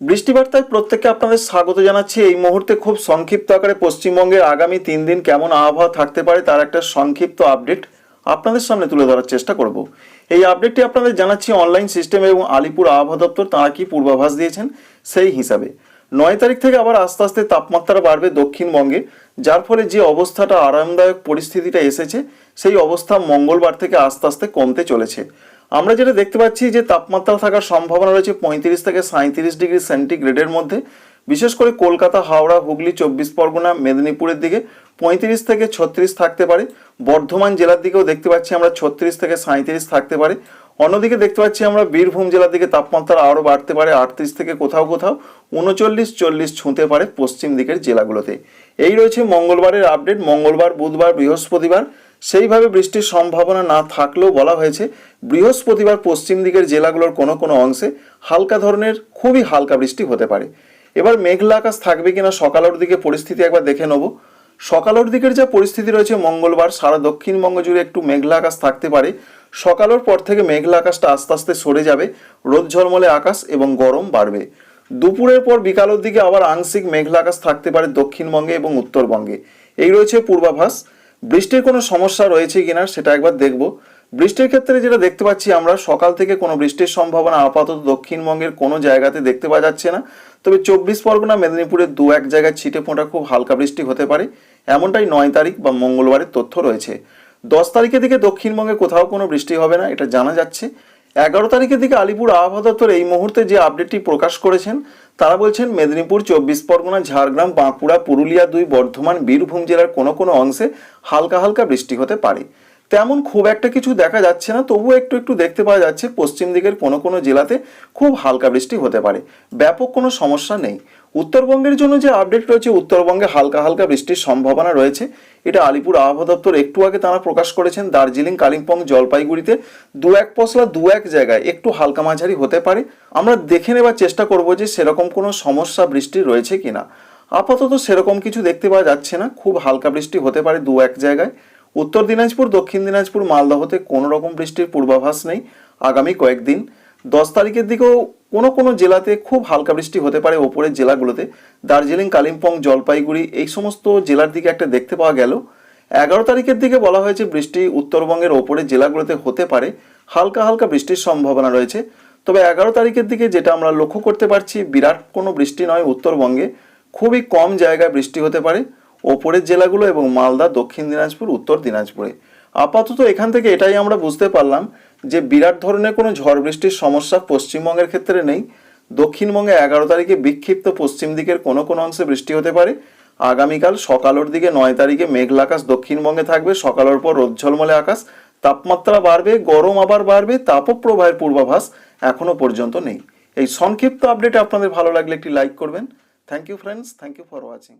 বৃষ্টিবার্তায় প্রত্যেককে আপনাদের স্বাগত জানাচ্ছি। এই মুহূর্তে খুব সংক্ষিপ্ত আকারে পশ্চিমবঙ্গের আগামী তিন দিন কেমন আবহাওয়া থাকতে পারে তার একটা সংক্ষিপ্ত আপডেট আপনাদের সামনে তুলে ধরার চেষ্টা করব। এই আপডেটটি আপনাদের জানাচ্ছি অনলাইন সিস্টেম এবং আলিপুর আবহাওয়া দপ্তর তারা কি পূর্বাভাস দিয়েছেন সেই হিসাবে। নয় তারিখ থেকে আবার আস্তে আস্তে তাপমাত্রা বাড়বে দক্ষিণবঙ্গে, যার ফলে যে অবস্থাটা আরামদায়ক পরিস্থিতিটা এসেছে, সেই অবস্থা মঙ্গলবার থেকে আস্তে আস্তে কমতে চলেছে। আমরা যেটা দেখতে পাচ্ছি যে তাপমাত্রা থাকার সম্ভাবনা রয়েছে পঁয়ত্রিশ থেকে সাঁত্রিশ ডিগ্রি সেন্টিগ্রেডের মধ্যে। বিশেষ করে কলকাতা, হাওড়া, হুগলি, চব্বিশ পরগনা, মেদিনীপুরের দিকে পঁয়ত্রিশ থেকে ছত্রিশ থাকতে পারে। বর্ধমান জেলার দিকেও দেখতে পাচ্ছি আমরা ছত্রিশ থেকে সাঁত্রিশ থাকতে পারে। অন্যদিকে দেখতে পাচ্ছি আমরা বীরভূম জেলার দিকে তাপমাত্রা আরও বাড়তে পারে আটত্রিশ থেকে কোথাও কোথাও, উনচল্লিশ, চল্লিশ ছুঁতে পারে পশ্চিম দিকের জেলাগুলোতে। এই রয়েছে মঙ্গলবারের আপডেট, মঙ্গলবার, বুধবার, বৃহস্পতিবার। সেইভাবে বৃষ্টির সম্ভাবনা না থাকলেও বলা হয়েছে, বৃহস্পতিবার পশ্চিম দিকের জেলাগুলোর কোনো কোনো অংশে হালকা ধরনের, খুবই হালকা বৃষ্টি হতে পারে। এবার মেঘলা আকাশ থাকবে কিনা সকালের দিকে পরিস্থিতি একবার দেখে নেব। সকালের দিকের যা পরিস্থিতি রয়েছে মঙ্গলবার, সারা দক্ষিণবঙ্গ জুড়ে একটু মেঘলা আকাশ থাকতে পারে। সকালের পর থেকে মেঘলা আকাশটা আস্তে আস্তে সরে যাবে, রোদ ঝলমলে আকাশ এবং গরম বাড়বে। দুপুরের পর বিকালের দিকে আবার আংশিক মেঘলা আকাশ থাকতে পারে দক্ষিণবঙ্গে এবং উত্তরবঙ্গে। এই রয়েছে পূর্বাভাস। বৃষ্টির কোনো সমস্যা রয়েছে কিনা সেটা একবার দেখব। বৃষ্টির ক্ষেত্রে যেটা দেখতে পাচ্ছি আমরা, সকাল থেকে কোনো বৃষ্টির সম্ভাবনা আপাতত দক্ষিণবঙ্গের কোনো জায়গাতে দেখতে পাওয়া যাচ্ছে না। তবে চব্বিশ পরগনা মেদিনীপুরের দু এক জায়গায় ছিটে ফোঁটা খুব হালকা বৃষ্টি হতে পারে। এমনটাই নয় তারিখ বা মঙ্গলবারের তথ্য রয়েছে। দশ তারিখের দিকে দক্ষিণবঙ্গে কোথাও কোনো বৃষ্টি হবে না, এটা জানা যাচ্ছে। এগারো তারিখের দিকে আলিপুর আবহাওয়া দপ্তর এই মুহূর্তে যে আপডেটটি প্রকাশ করেছেন, তারা বলছেন মেদিনীপুর, চব্বিশ পরগনা, ঝাড়গ্রাম, বাঁকুড়া, পুরুলিয়া দুই, বর্ধমান, বীরভূম জেলার কোনো কোনো অংশে হালকা হালকা বৃষ্টি হতে পারে। তেমন খুব একটা কিছু দেখা যাচ্ছে না, তবুও একটু একটু দেখতে পাওয়া যাচ্ছে, পশ্চিম দিকের কোনো কোনো জেলাতে খুব হালকা বৃষ্টি হতে পারে। ব্যাপক কোনো সমস্যা নেই। উত্তরবঙ্গের জন্য যে আপডেট রয়েছে, উত্তরবঙ্গে হালকা হালকা বৃষ্টির সম্ভাবনা রয়েছে। এটা আলিপুর আবহাওয়া দপ্তর একটু আগে তারা প্রকাশ করেছেন, দার্জিলিং, কালিম্পং, জলপাইগুড়িতে দু এক পশলা, দু এক জায়গায় একটু হালকা মাঝারি হতে পারে। আমরা দেখে নেবার চেষ্টা করব যে সেরকম কোনো সমস্যা বৃষ্টি রয়েছে কিনা। আপাতত সেরকম কিছু দেখতে পাওয়া যাচ্ছে না, খুব হালকা বৃষ্টি হতে পারে দু এক জায়গায়। উত্তর দিনাজপুর, দক্ষিণ দিনাজপুর, মালদহতে কোনো রকম বৃষ্টির পূর্বাভাস নেই আগামী কয়েকদিন। দশ তারিখের দিকেও কোনো কোনো জেলাতে খুব হালকা বৃষ্টি হতে পারে ওপরের জেলাগুলোতে। দার্জিলিং, কালিম্পং, জলপাইগুড়ি এই সমস্ত জেলার দিকে একটা দেখতে পাওয়া গেল। এগারো তারিখের দিকে বলা হয়েছে বৃষ্টি উত্তরবঙ্গের ওপরের জেলাগুলোতে হতে পারে। হালকা হালকা বৃষ্টির সম্ভাবনা রয়েছে। তবে এগারো তারিখের দিকে যেটা আমরা লক্ষ্য করতে পারছি, বিরাট কোনো বৃষ্টি নয় উত্তরবঙ্গে। খুবই কম জায়গায় বৃষ্টি হতে পারে ওপরের জেলাগুলো এবং মালদা, দক্ষিণ দিনাজপুর, উত্তর দিনাজপুরে। আপাতত এখান থেকে এটাই আমরা বুঝতে পারলাম যে বিরাট ধরনের কোনো ঝড় বৃষ্টির সমস্যা পশ্চিমবঙ্গের ক্ষেত্রে নেই। দক্ষিণবঙ্গে এগারো তারিখে বিক্ষিপ্ত পশ্চিম দিকের কোনো কোনো অংশে বৃষ্টি হতে পারে। আগামীকাল সকালের দিকে নয় তারিখে মেঘলা আকাশ দক্ষিণবঙ্গে থাকবে। সকালের পর রোদ ঝলমলে আকাশ। তাপমাত্রা বাড়বে, গরম আবার বাড়বে তাপপ্রবাহের পূর্বাভাস এখনও পর্যন্ত নেই। এই সংক্ষিপ্ত আপডেট আপনাদের ভালো লাগলে একটি লাইক করবেন। Thank you friends thank you for watching